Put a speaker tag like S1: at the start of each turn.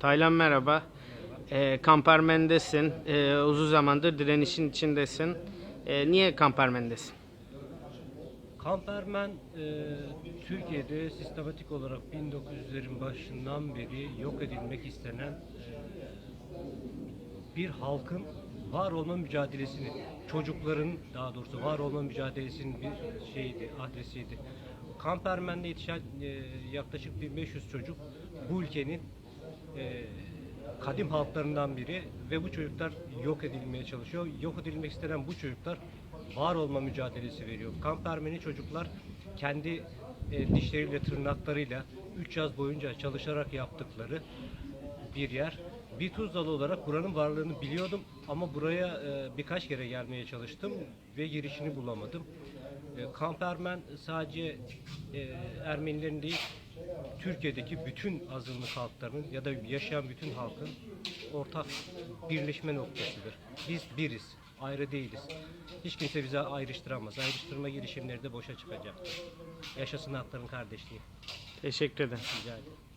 S1: Taylan merhaba. Ee, Kampermen'desin. Ee, uzun zamandır direnişin içindesin. Ee, niye Kampermen'desin?
S2: Kampermen e, Türkiye'de sistematik olarak 1900'lerin başından beri yok edilmek istenen e, bir halkın var olma mücadelesini, çocukların daha doğrusu var olma mücadelesinin bir şeydi, adresiydi. Kampermen'de yetişen e, yaklaşık 1500 çocuk bu ülkenin e, kadim halklarından biri ve bu çocuklar yok edilmeye çalışıyor. Yok edilmek istenen bu çocuklar var olma mücadelesi veriyor. Kampermeni çocuklar kendi e, dişleriyle, tırnaklarıyla 3 yaz boyunca çalışarak yaptıkları bir yer. Bir Tuzlalı olarak buranın varlığını biliyordum ama buraya e, birkaç kere gelmeye çalıştım ve girişini bulamadım. E, Kampermen sadece e, Ermenilerin değil, Türkiye'deki bütün azınlık halklarının ya da yaşayan bütün halkın ortak birleşme noktasıdır. Biz biriz, ayrı değiliz. Hiç kimse bize ayrıştıramaz. Ayrıştırma girişimleri de boşa çıkacaktır. Yaşasın halkların kardeşliği.
S1: Teşekkür ederim.
S2: Rica ederim.